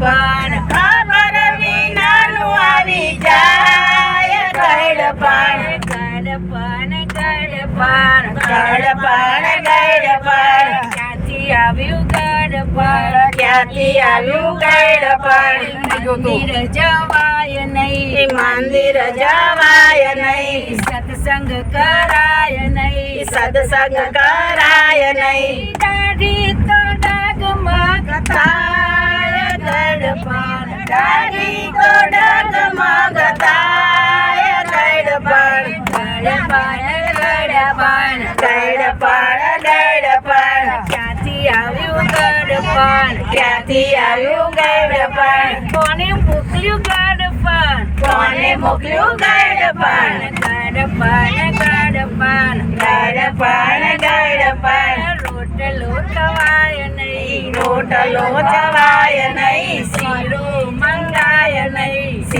પણ ખબર વિનાનું આવી જાય ગડપણ. ગડપણ ગડપણ ગડપણ ગડપણ. ક્યાંથી આવ્યું ગડપણ? ક્યાંથી આવ્યું ગડપણ? જવાય નહીં, મંદિર જવાય નહીં. સત્સંગ કરાય નહીં, સત્સંગ કરાય નહીં દાઢી તો ડગમગ થાય ગડપણ દાઢી તો ડગમગ થાય ગડપણ ગડપણ ગડપણ ગડપણ ગડપણ ક્યાંથી આવ્યું ગડપણ કોને મોકલ્યું ગડપણ કોને મોકલ્યું ગડપણ ગડપણ ગડપણ ગડપણ ગડપણ રોટલો ખવાય નહીં, રોટલો જવાય નહીં.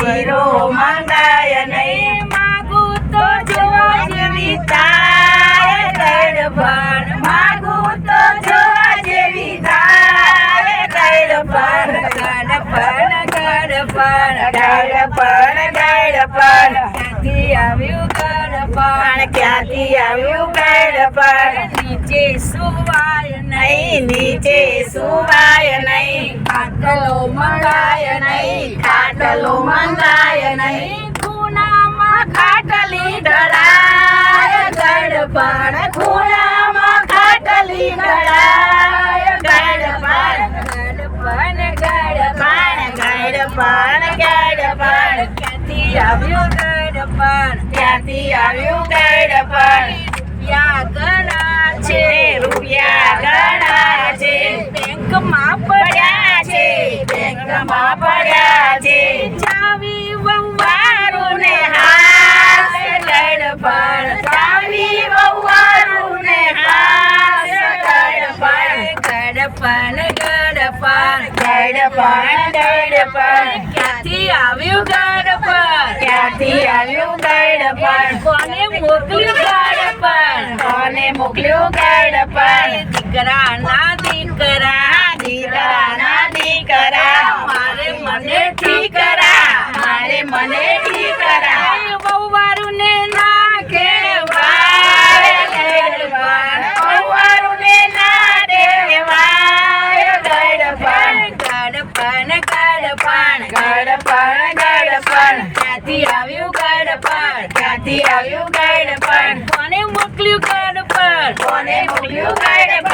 નહીં શીરો મંગાય નહીં માગુ તો જોવા જેવી થાય ગડપણ માગું તો જોવા જેવી થાય ગડપણ ગડપણ ગડપણ ગડપણ ગડપણ ક્યાંથી આવ્યું ગડપણ પણ ક્યાંથી આવ્યું ગડપણ નીચે સુવાય નહીં નીચે સુવાય નહીં. ખાટલો મંગાય નહીં. ખૂણામાં ખાટલી ડરાય ગડપણ ખૂણામાં ખાટલી ડરાય ગડપણ ગડપણ પણ ગડપણ ગડપણ ગડપણ ક્યાંથી આવ્યું ગડપણ ક્યાંથી આવ્યું ગડપણ રૂપિયા ગણા છે, રૂપિયા ગણા છે. બેંકમાં બેંકમાં પડ્યા છે. ચાવી વહુવારું વારું ને હાથ ગડપણ ચાવી વહુવારું ને હાથ ગડપણ ગડપણ ગડપણ ગડપણ ગડપણ ક્યાંથી આવ્યું ગડપણ ક્યાંથી આવ્યું ગડપણ કોને મોકલ્યું ગડપણ કોને મોકલ્યું ગડપણ દીકરા ના દીકરા ગડપણ ગડપણ. ક્યાંથી આવ્યું ગડપણ? ક્યાંથી આવ્યું ગડપણ? કોને મોકલ્યું ગડપણ? કોને મોકલ્યું ગડપણ?